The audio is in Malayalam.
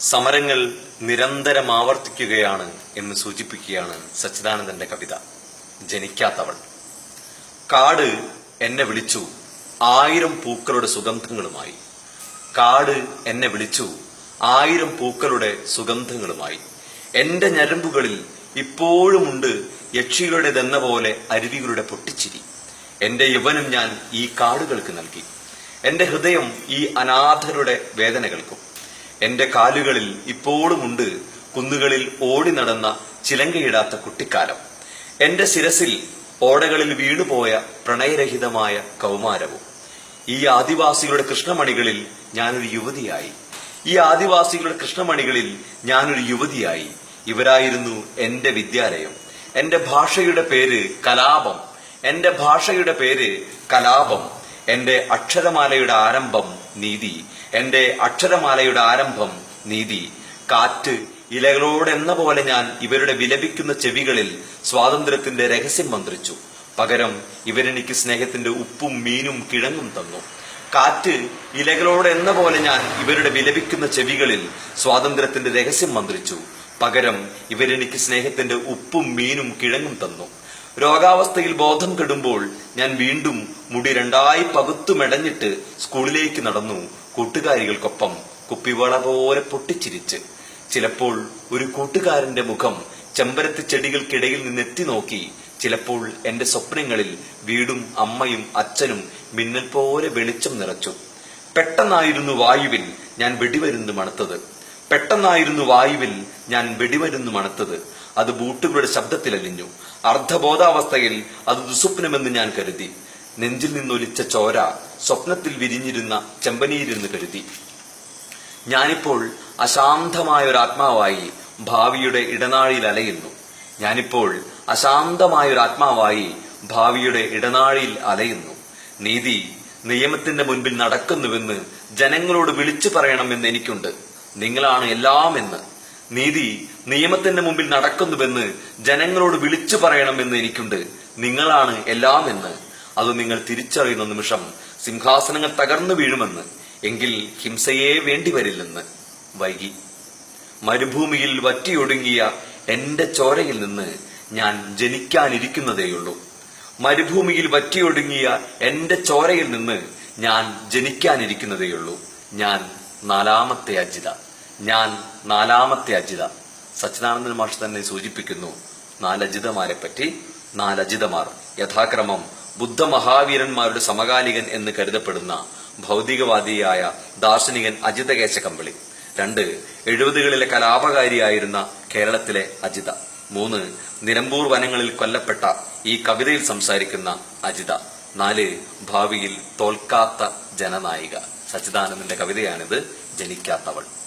സമരങ്ങൾ നിരന്തരം ആവർത്തിക്കുകയാണ് എന്ന് സൂചിപ്പിക്കുകയാണ് സച്ചിദാനന്ദന്റെ കവിത. ജനിക്കാത്തവൾ. കാട് എന്നെ വിളിച്ചു. ആയിരം പൂക്കളുടെ സുഗന്ധങ്ങളുമായി. കാട് എന്നെ വിളിച്ചു. ആയിരം പൂക്കളുടെ സുഗന്ധങ്ങളുമായി. എന്റെ ഞരമ്പുകളിൽ ഇപ്പോഴുമുണ്ട് യക്ഷികളുടേതെന്ന പോലെ അരുവികളുടെ പൊട്ടിച്ചിരി. എന്റെ യുവനും ഞാൻ ഈ കാടുകൾക്ക് നൽകി. എന്റെ ഹൃദയം ഈ അനാഥരുടെ വേദനകൾക്കും. എന്റെ കാലുകളിൽ ഇപ്പോഴുമുണ്ട് കുന്നുകളിൽ ഓടി നടന്ന ചിലങ്കയിടാത്ത കുട്ടിക്കാലം. എന്റെ ശിരസിൽ ഓടകളിൽ വീണുപോയ പ്രണയരഹിതമായ കൗമാരവും. ഈ ആദിവാസികളുടെ കൃഷ്ണമണികളിൽ ഞാനൊരു യുവതിയായി. ഈ ആദിവാസികളുടെ കൃഷ്ണമണികളിൽ ഞാനൊരു യുവതിയായി. ഇവരായിരുന്നു എന്റെ വിദ്യാലയം. എന്റെ ഭാഷയുടെ പേര് കലാപം. എന്റെ ഭാഷയുടെ പേര് കലാപം. എന്റെ അക്ഷരമാലയുടെ ആരംഭം നീതി. എന്റെ അക്ഷരമാലയുടെ ആരംഭം നീതി. കാറ്റ് ഇലകളോടെന്ന പോലെ ഞാൻ ഇവരുടെ വിലപിക്കുന്ന ചെവികളിൽ സ്വാതന്ത്ര്യത്തിന്റെ രഹസ്യം മന്ത്രിച്ചു. പകരം ഇവരെനിക്ക് സ്നേഹത്തിന്റെ ഉപ്പും മീനും കിഴങ്ങും തന്നു. കാറ്റ് ഇലകളോടെന്ന പോലെ ഞാൻ ഇവരുടെ വിലപിക്കുന്ന ചെവികളിൽ സ്വാതന്ത്ര്യത്തിന്റെ രഹസ്യം മന്ത്രിച്ചു. പകരം ഇവരെനിക്ക് സ്നേഹത്തിന്റെ ഉപ്പും മീനും കിഴങ്ങും തന്നു. രോഗാവസ്ഥയിൽ ബോധം കെടുമ്പോൾ ഞാൻ വീണ്ടും മുടി രണ്ടായി പകുത്തു മെടഞ്ഞിട്ട് സ്കൂളിലേക്ക് നടന്നു കൂട്ടുകാരികൾക്കൊപ്പം കുപ്പിവള പോലെ പൊട്ടിച്ചിരിച്ച്. ചിലപ്പോൾ ഒരു കൂട്ടുകാരന്റെ മുഖം ചെമ്പരത്തി ചെടികൾക്കിടയിൽ നിന്നെത്തി നോക്കി. ചിലപ്പോൾ എന്റെ സ്വപ്നങ്ങളിൽ വീടും അമ്മയും അച്ഛനും മിന്നൽ പോലെ വെളിച്ചം നിറച്ചു. പെട്ടെന്നായിരുന്നു വായുവിൽ ഞാൻ വെടിമരുന്ന് മണത്തത്. പെട്ടെന്നായിരുന്നു വായുവിൽ ഞാൻ വെടിമരുന്ന് മണത്തത്. അത് ബൂട്ടുകളുടെ ശബ്ദത്തിലലിഞ്ഞു. അർദ്ധബോധാവസ്ഥയിൽ അത് ദുസ്വപ്നമെന്ന് ഞാൻ കരുതി. നെഞ്ചിൽ നിന്നൊലിച്ച ചോര സ്വപ്നത്തിൽ വിരിഞ്ഞിരുന്ന ചെമ്പനീരെന്ന് കരുതി. ഞാനിപ്പോൾ അശാന്തമായ ഒരു ആത്മാവായി ഭാവിയുടെ ഇടനാഴിയിൽ അലയുന്നു ഞാനിപ്പോൾ അശാന്തമായ ഒരു ആത്മാവായി ഭാവിയുടെ ഇടനാഴിയിൽ അലയുന്നു. നീതി നിയമത്തിന്റെ മുൻപിൽ നടക്കുന്നുവെന്ന് ജനങ്ങളോട് വിളിച്ചു പറയണമെന്ന് എനിക്കുണ്ട്. നിങ്ങളാണ് എല്ലാം എല്ലാമെന്ന്. നീതി നിയമത്തിന്റെ മുമ്പിൽ നടക്കുന്നുവെന്ന് ജനങ്ങളോട് വിളിച്ചു പറയണമെന്ന് എനിക്കുണ്ട്. നിങ്ങളാണ് എല്ലാം എന്ന്. അത് നിങ്ങൾ തിരിച്ചറിയുന്ന നിമിഷം സിംഹാസനങ്ങൾ തകർന്നു വീഴുമെന്ന്. എങ്കിൽ ഹിംസയെ വേണ്ടിവരില്ലെന്ന് വൈകി. മരുഭൂമിയിൽ വറ്റിയൊടുങ്ങിയ എന്റെ ചോരയിൽ നിന്ന് ഞാൻ ജനിക്കാനിരിക്കുന്നതേയുള്ളൂ. മരുഭൂമിയിൽ വറ്റിയൊടുങ്ങിയ എന്റെ ചോരയിൽ നിന്ന് ഞാൻ ജനിക്കാനിരിക്കുന്നതേയുള്ളൂ. ഞാൻ നാലാമത്തെ അജിത. ഞാൻ നാലാമത്തെ അജിത. സച്ചിദാനന്ദൻ മാഷ് തന്നെ സൂചിപ്പിക്കുന്നു നാലജിതമാരെ പറ്റി നാലജിതമാർ. യഥാക്രമം ബുദ്ധ മഹാവീരന്മാരുടെ സമകാലികൻ എന്ന് കരുതപ്പെടുന്ന ഭൗതികവാദിയായ ദാർശനികൻ അജിതകേശ കമ്പിളി രണ്ട് എഴുപതുകളിലെ കലാപകാരിയായിരുന്ന കേരളത്തിലെ അജിത. മൂന്ന് നിലമ്പൂർ വനങ്ങളിൽ കൊല്ലപ്പെട്ട ഈ കവിതയിൽ സംസാരിക്കുന്ന അജിത. നാല് ഭാവിയിൽ തോൽക്കാത്ത ജനനായിക. സച്ചിദാനന്ദന്റെ കവിതയാണിത് ജനിക്കാത്തവൾ.